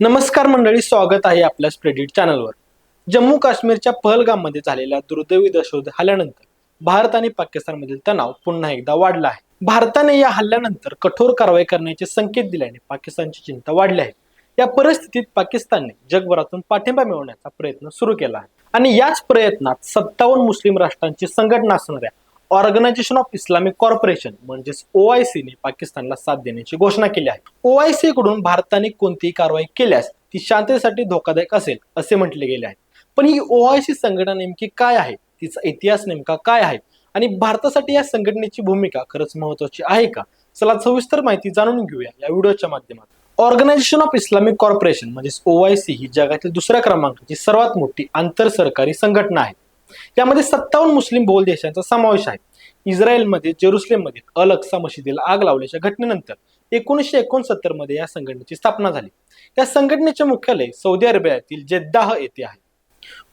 नमस्कार मंडळी स्वागत आहे आपल्या स्प्रेडिट चॅनलवर जम्मू काश्मीरच्या पहलगाममध्ये झालेल्या दुर्दैवी दहशत हल्ल्यानंतर भारत आणि पाकिस्तानमधील तणाव पुन्हा एकदा वाढला आहे. भारताने या हल्ल्यानंतर कठोर कारवाई करण्याचे संकेत दिल्याने पाकिस्तानची चिंता वाढली आहे. या परिस्थितीत पाकिस्तानने जगभरातून पाठिंबा मिळवण्याचा प्रयत्न सुरू केला आहे. आणि याच प्रयत्नात सत्तावन्न मुस्लिम राष्ट्रांची संघटना असणाऱ्या ऑर्गनायझेशन ऑफ इस्लामिक कॉर्पोरेशन म्हणजेच ओआयसीने पाकिस्तानला साथ देण्याची घोषणा केली आहे. ओआयसी कडून भारताने कोणतीही कारवाई केल्यास ती शांततेसाठी धोकादायक असेल असे म्हटले गेले आहे. पण ही ओआयसी संघटना नेमकी काय आहे? तिचा इतिहास नेमका काय आहे? आणि भारतासाठी या संघटनेची भूमिका खरंच महत्वाची आहे का? चला सविस्तर माहिती जाणून घेऊया या व्हिडिओच्या माध्यमातून. ऑर्गनायझेशन ऑफ इस्लामिक कॉर्पोरेशन म्हणजेच ओआयसी ही जगातील दुसऱ्या क्रमांकाची सर्वात मोठी आंतर सरकारी संघटना आहे. यामध्ये सत्तावन्न मुस्लिम बहुल देशांचा समावेश आहे. इस्रायलमध्ये जेरुसलेममध्ये अल अक्सा मशिदीला आग लावल्याच्या घटनेनंतर एकोणीसशे एकोणसत्तरमध्ये या संघटनेची स्थापना झाली. या संघटनेचे मुख्यालय सौदी अरेबियातील जेद्दाह येथे आहे.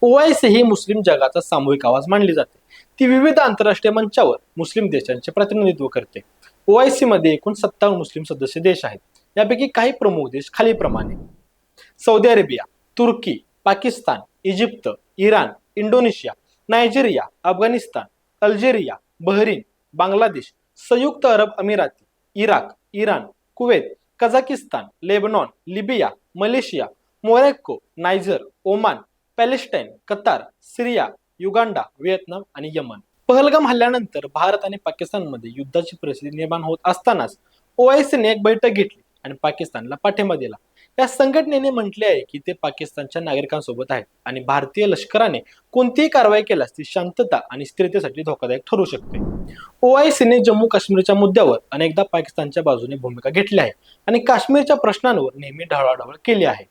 ओआयसी ही मुस्लिम जगाचा सामूहिक आवाज मानली जाते. ती विविध आंतरराष्ट्रीय मंचावर मुस्लिम देशांचे प्रतिनिधित्व करते. ओआयसी मध्ये एकूण सत्तावन्न मुस्लिम सदस्य देश आहेत. यापैकी काही प्रमुख देश खालीलप्रमाणे. सौदी अरेबिया तुर्की Pakistan Egypt Iran Indonesia Nigeria Afghanistan Algeria Bahrain Bangladesh संयुक्त अरब अमिराती Iraq Iran Kuwait Kazakhstan Lebanon Libya Malaysia Morocco Niger Oman Palestine Qatar Syria Uganda Vietnam आणि यमन. पहलगाम हल्ल्यानंतर भारत आणि पाकिस्तानमध्ये युद्धाची परिस्थिती निर्माण होत असतानाच ओआयसीने एक बैठक घेतली आणि पाकिस्तानला पाठिंबा दिला. या संघटनेने म्हटले आहे की ते पाकिस्तानच्या नागरिकांसोबत आहेत आणि भारतीय लष्कराने कोणतीही कारवाई केल्यास ती शांतता आणि स्थिरतेसाठी धोकादायक ठरू शकते. ओआयसीने जम्मू काश्मीरच्या मुद्द्यावर अनेकदा पाकिस्तानच्या बाजूने भूमिका घेतली आहे आणि काश्मीरच्या प्रश्नांवर नेहमी ढवळाढवळ केली आहे.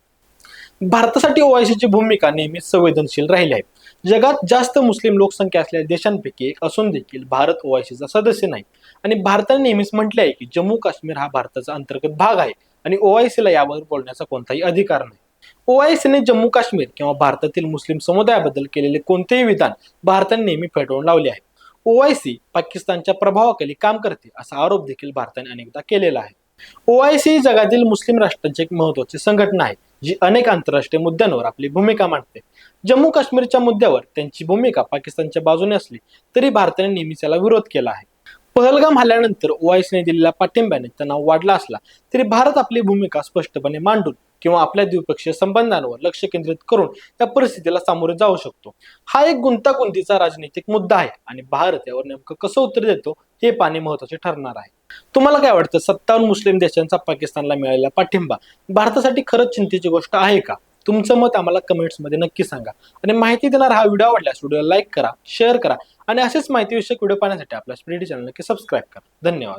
भारतासाठी ओआयसीची भूमिका नेहमीच संवेदनशील राहिली आहे. जगात जास्त मुस्लिम लोकसंख्या असलेल्या देशांपैकी एक असून देखील भारत ओआयसीचा सदस्य नाही. आणि भारताने नेहमीच म्हटले आहे की जम्मू काश्मीर हा भारताचा अंतर्गत भाग आहे. आणि ओआयसीला यावर बोलण्याचा कोणताही अधिकार नाही. ओआयसीने जम्मू काश्मीर किंवा भारतातील मुस्लिम समुदायाबद्दल केलेले कोणतेही विधान भारताने नेहमी फेटाळून लावले आहे. ओआयसी पाकिस्तानच्या प्रभावाखाली काम करते असा आरोप देखील भारताने अनेकदा केलेला आहे. ओआयसी जगातील मुस्लिम राष्ट्रांची एक महत्वाची संघटना आहे जी अनेक आंतरराष्ट्रीय मुद्द्यांवर आपली भूमिका मांडते. जम्मू काश्मीरच्या मुद्द्यावर त्यांची भूमिका पाकिस्तानच्या बाजूने असली तरी भारताने नेहमीच याला विरोध केला आहे. पहलगाम हल्ल्यानंतर ओआयसीने दिलेल्या पाठिंब्याने तणाव वाढला असला तरी भारत आपली भूमिका स्पष्टपणे मांडून किंवा आपल्या द्विपक्षीय संबंधांवर लक्ष केंद्रित करून या परिस्थितीला सामोरे जाऊ शकतो. हा एक गुंतागुंतीचा राजनैतिक मुद्दा आहे आणि भारत यावर नेमकं कसं उत्तर देतो हे पाहणे महत्त्वाचे ठरणार आहे. तुम्हाला काय वाटतं? सत्तावन्न मुस्लिम देशांचा पाकिस्तानला मिळालेला पाठिंबा भारतासाठी खरंच चिंतेची गोष्ट आहे का? तुमचं मत आम्हाला कमेंट्समध्ये नक्की सांगा. आणि माहिती देणारा हा व्हिडिओ आवडल्यास व्हिडिओला लाईक करा शेअर करा आणि असेच माहितीविषयक व्हिडिओ पाहण्यासाठी आपल्या स्प्रेडी चॅनल नक्की सबस्क्राईब करा. धन्यवाद.